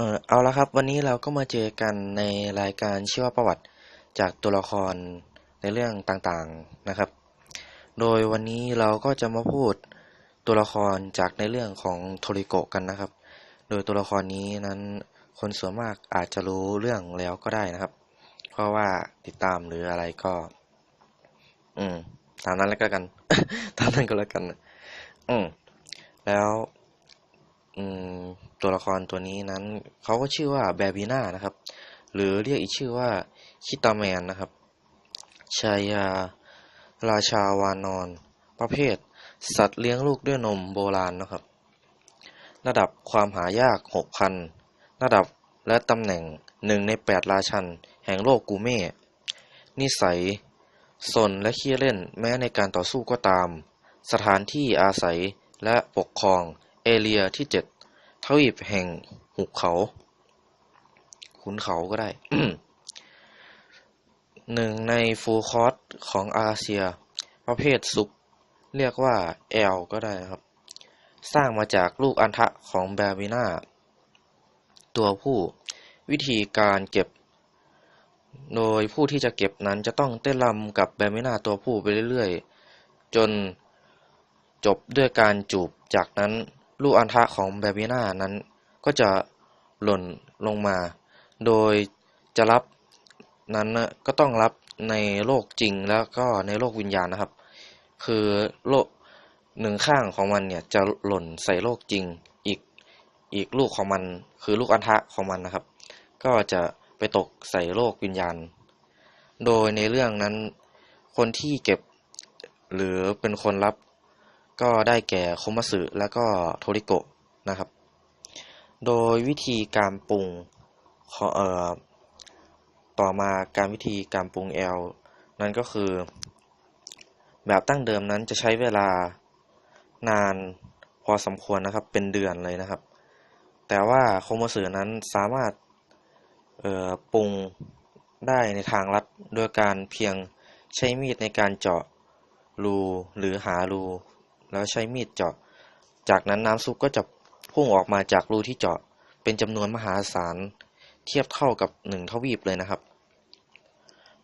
เออเอาละครับ วันนี้เราก็มาเจอกันในรายการชีวประวัติจากตัวละครในเรื่องต่างๆนะครับ โดยวันนี้เราก็จะมาพูดตัวละครจากในเรื่องของโทริโกะกันนะครับ โดยตัวละครนี้นั้นคนส่วนมากอาจจะรู้เรื่องแล้วก็ได้นะครับ เพราะว่าติดตามหรืออะไรก็ อืมตามนั้นแล้วก็กัน ตามนั้นก็แล้วกัน อืมแล้ว อืม ตัวละครตัวนี้นั้นเขาก็ชื่อว่าแบบีน่านะครับ หรือเรียกอีกชื่อว่าคิตาแมนนะครับชายาราชาวานอน ประเภท สัตว์เลี้ยงลูกด้วยนมโบราณนะครับ ระดับความหายากหกพันระดับและตำแหน่งหนึ่งในแปดราชัน แห่งโลกกูเม่ นิสัยสนและขี้เล่นแม้ในการต่อสู้ก็ตาม สถานที่อาศัยและปกครอง เอเรียที่เจ็ด ทวีปแห่งหุบเขาขุนเขาก็ได้หนึ่งในฟูลคอร์สของอาเซีย ประเภทซุป เรียกว่าแอลก็ได้ครับ สร้างมาจากลูกอันทะของแบบิน่า ตัวผู้วิธีการเก็บ โดยผู้ที่จะเก็บนั้นจะต้องเต้นรำกับแบร์บิน่าตัวผู้ไปเรื่อยๆ จนจบด้วยการจูบจากนั้น ลูกอันทะของแบร์บิน่านั้นก็จะหล่นลงมา โดยจะรับนั้นก็ต้องรับในโลกจริงแล้วก็ในโลกวิญญาณนะครับ คือโลกหนึ่งข้างของมันเนี่ยจะหล่นใส่โลกจริงอีกอีกลูกของมัน คือลูกอันทะของมันนะครับ ก็จะไปตกใส่โลกวิญญาณ โดยในเรื่องนั้น คนที่เก็บหรือเป็นคนรับ ก็ได้แก่คมัสึและก็โทริโกะนะครับ โดยวิธีการปรุงเอ่อต่อมาการวิธีการปรุงแอลนั่นก็คือ แบบตั้งเดิมนั้นจะใช้เวลานานพอสมควรนะครับเป็นเดือนเลยนะครับ แต่ว่าโคมสึนั้นสามารถปรุงได้ในทางลัดโดยการเพียงใช้มีดในการเจาะรูหรือหารู แล้วใช้มีดเจาะ จากนั้นน้ำซุปก็จะพุ่งออกมาจากรูที่เจาะ เป็นจำนวนมหาศาลเทียบเท่ากับหนึ่งทวีปเลยนะครับ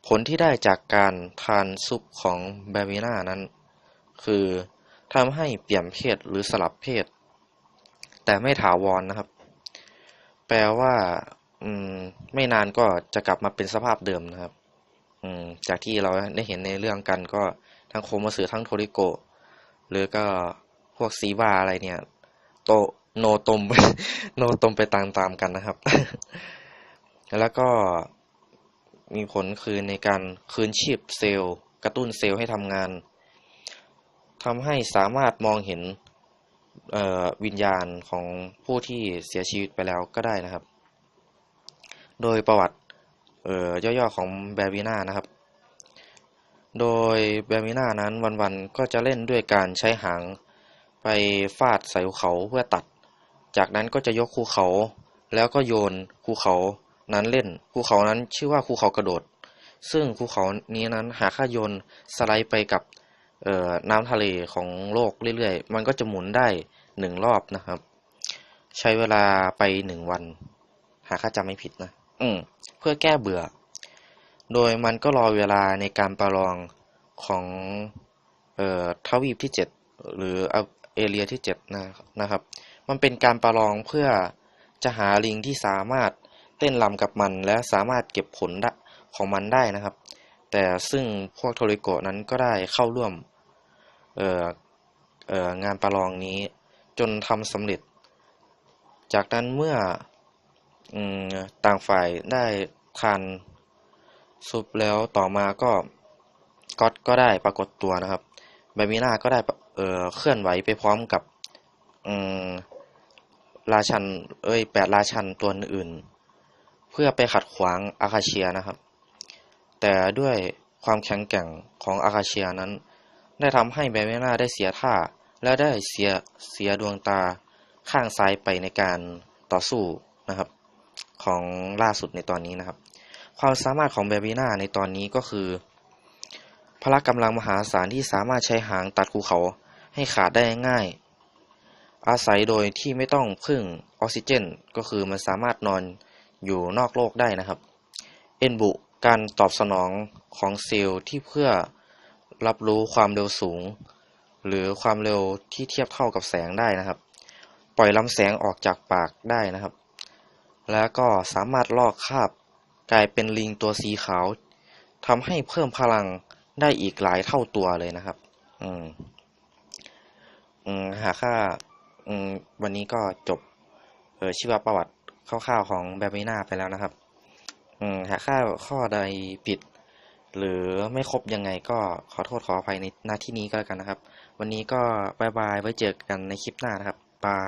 ผลที่ได้จากการทานซุปของแบมิน่านั้น คือทำให้เปลี่ยนเพศหรือสลับเพศ แต่ไม่ถาวรนนะครับ แปลว่าอืมไม่นานก็จะกลับมาเป็นสภาพเดิมนะครับ อืมจากที่เราได้เห็นในเรื่องกันก็ทั้งโคมาสือทั้งโทริโก หรือก็พวกซีบาอะไรเนี่ย โตโนตมโนตมไปตามๆกันนะครับ แล้วก็มีผลคือในการคืนชีพเซลล์กระตุ้นเซลล์ให้ทำงานทำให้สามารถมองเห็นวิญญาณของผู้ที่เสียชีวิตไปแล้วก็ได้นะครับ โดยประวัติย่อๆของแบร์บิน่านะครับ โดยแบร์บิน่านั้นวันๆก็จะเล่นด้วยการใช้หางไปฟาดใส่ภูเขาเพื่อตัด จากนั้นก็จะยกภูเขา แล้วก็โยนภูเขานั้นเล่นภูเขานั้นชื่อว่าภูเขากระโดด ซึ่งภูเขานี้นั้นหาค่าโยนสไลด์ไปกับน้ำทะเลของโลกเรื่อยๆ มันก็จะหมุนได้หนึ่งรอบนะครับ ใช้เวลาไปหนึ่งวัน หาค่าจำไม่ผิดนะ อืม เพื่อแก้เบื่อ โดยมันก็รอเวลาในการประลองของเอ่อทวีปที่เจ็ดหรือเอเรียที่เจ็ดนะครับ มันเป็นการประลองเพื่อจะหาลิงที่สามารถเต้นรำกับมันและสามารถเก็บผลของมันได้นะครับ แต่ซึ่งพวกโทริโกนั้นก็ได้เข้าร่วมเอ่อเอ่องานประลองนี้จนทำสำเร็จ จากนั้นเมื่ออต่างฝ่ายได้ทาน ซุปแล้วต่อมาก็ก็อตก็ได้ปรากฏตัวนะครับแบมิน่าก็ได้เอ่อเคลื่อนไหวไปพร้อมกับราชันเอ้ยแปดราชันตัวอื่น เพื่อไปขัดขวางอาคาเชียนะครับ แต่ด้วยความแข็งแกร่งของอาคาเชียนั้น ได้ทำให้แบเมนาได้เสียท่า และได้เสียเสียดวงตาข้างซ้ายไปในการต่อสู้นะครับ ของล่าสุดในตอนนี้นะครับ ความสามารถของแบเมนาในตอนนี้ก็คือ พละกำลังมหาศาลที่สามารถใช้หางตัดภูเขาให้ขาดได้ง่าย อาศัยโดยที่ไม่ต้องพึ่งออกซิเจน ก็คือมันสามารถนอนอยู่นอกโลกได้นะครับ เอนบุการตอบสนองของเซลล์ที่เพื่อรับรู้ความเร็วสูง หรือความเร็วที่เทียบเท่ากับแสงได้นะครับ ปล่อยลำแสงออกจากปากได้นะครับ แล้วก็สามารถลอกคาบ กลายเป็นลิงตัวสีขาวทำให้เพิ่มพลังได้อีกหลายเท่าตัวเลยนะครับ อืม อืม หาค่า อืม วันนี้ก็จบ เออชีวประวัติคร่าวๆของแบบมินาไปแล้วนะครับ อืม หากค่าข้อใดผิด หรือไม่ครบยังไงก็ขอโทษขออภัยในหน้าที่นี้ก็แล้วกันนะครับ วันนี้ก็บายบายไว้เจอกันในคลิปหน้านะครับบาย